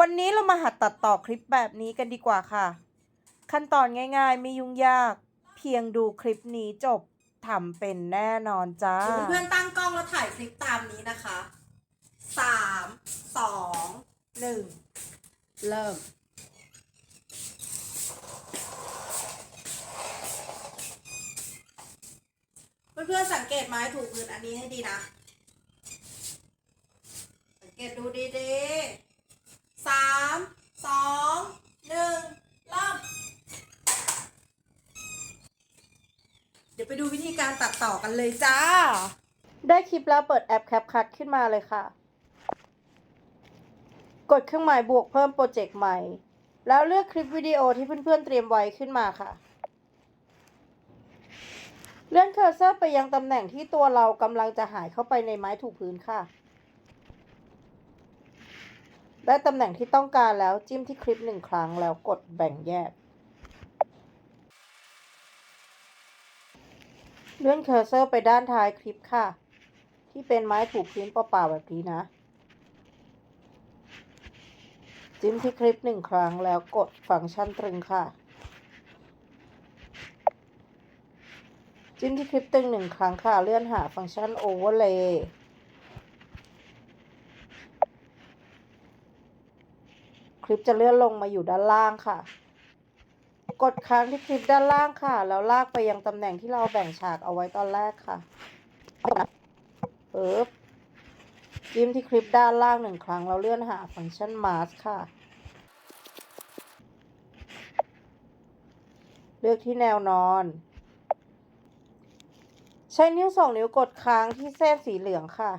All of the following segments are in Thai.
วันนี้เรามาหัดตัดต่อคลิปแบบนี้กันดีกว่าค่ะ ขั้นตอนง่ายๆ ไม่ยุ่งยาก เพียงดูคลิปนี้จบทำเป็นแน่นอนจ้า เพื่อนๆตั้งกล้องแล้วถ่ายคลิปตามนี้นะคะสามสองหนึ่งเริ่มเพื่อนๆสังเกตไม้ถูกพื้นอันนี้ให้ดีนะ สังเกตดูดีๆ สามสองหนึ่งเริ่มเดี๋ยวไปดูวิธีการตัดต่อกันเลยจ้า ได้คลิปแล้วเปิดแอป CapCut ขึ้นมาเลยค่ะ กดเครื่องหมายบวกเพิ่มโปรเจกต์ใหม่ แล้วเลือกคลิปวิดีโอที่เพื่อนๆเตรียมไว้ขึ้นมาค่ะเลื่อนเคอร์เซอร์ไปยังตำแหน่งที่ตัวเรากำลังจะหายเข้าไปในไม้ถูกพื้นค่ะ ได้ตำแหน่งที่ต้องการแล้วจิ้มที่คลิปหนึ่งครั้งแล้วกดแบ่งแยก เลื่อนเคอร์เซอร์ไปด้านท้ายคลิปค่ะ ที่เป็นไม้ถูกพื้นเปล่าๆแบบนี้นะ จิ้มที่คลิปหนึ่งครั้งแล้วกดฟังก์ชันตรึงค่ะ จิ้มที่คลิปตึงหนึ่งครั้งค่ะ เลื่อนหาฟังก์ชัน Overlay คลิปจะเลื่อนลงมาอยู่ด้านล่างค่ะ กดค้างที่คลิปด้านล่างค่ะ แล้วลากไปยังตำแหน่งที่เราแบ่งฉากเอาไว้ตอนแรกค่ะปึ๊บจิ้มที่คลิปด้านล่างหนึ่งครั้งแล้วเลื่อนหาฟังก์ชัน Mask ค่ะ เลือกที่แนวนอน ใช้นิ้วสองนิ้วกดค้างที่เส้นสีเหลืองค่ะ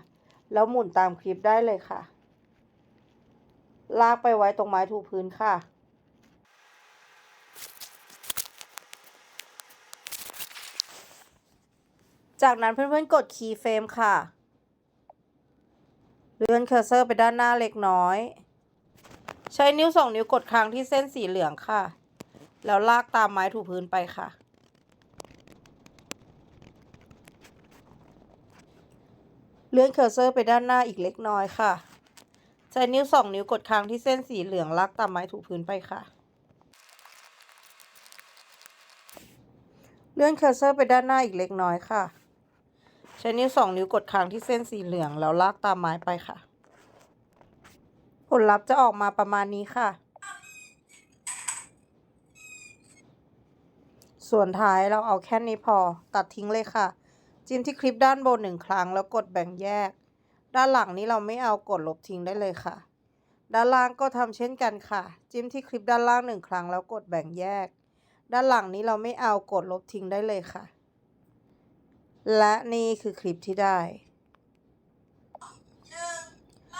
แล้วหมุนตามคลิปได้เลยค่ะ ลากไปไว้ตรงไม้ถูพื้นค่ะ จากนั้นเพื่อนๆกดคีย์เฟรมค่ะ เลื่อนเคอร์เซอร์ไปด้านหน้าเล็กน้อย ใช้นิ้วสองนิ้วกดค้างที่เส้นสีเหลืองค่ะ แล้วลากตามไม้ถูพื้นไปค่ะเลื่อนเคอร์เซอร์ไปด้านหน้าอีกเล็กน้อยค่ะ ใช้นิ้วสองนิ้วกดค้างที่เส้นสีเหลืองลากตามไม้ถูพื้นไปค่ะ เลื่อนเคอร์เซอร์ไปด้านหน้าอีกเล็กน้อยค่ะ ใช้นิ้วสองนิ้วกดค้างที่เส้นสีเหลืองแล้วลากตามไม้ไปค่ะ ผลลัพธ์จะออกมาประมาณนี้ค่ะ ส่วนท้ายเราเอาแค่นี้พอตัดทิ้งเลยค่ะ จิ้มที่คลิปด้านบนหนึ่งครั้งแล้วกดแบ่งแยก ด้านหลังนี้เราไม่เอากดลบทิ้งได้เลยค่ะ ด้านล่างก็ทำเช่นกันค่ะ จิ้มที่คลิปด้านล่างหนึ่งครั้งแล้วกดแบ่งแยก ด้านหลังนี้เราไม่เอากดลบทิ้งได้เลยค่ะ และนี่คือคลิปที่ได้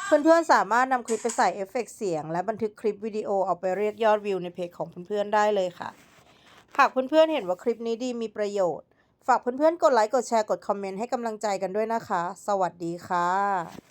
เพื่อนๆสามารถนำคลิปไปใส่เอฟเฟกต์เสียง และบันทึกคลิปวิดีโอเอาไปเรียกยอดวิวในเพจของเพื่อนๆได้เลยค่ะหากเพื่อนๆเห็นว่าคลิปนี้ดีมีประโยชน์ ฝากเพื่อนๆ กดไลค์ กดแชร์ กดคอมเมนต์ให้กำลังใจกันด้วยนะคะ สวัสดีค่ะ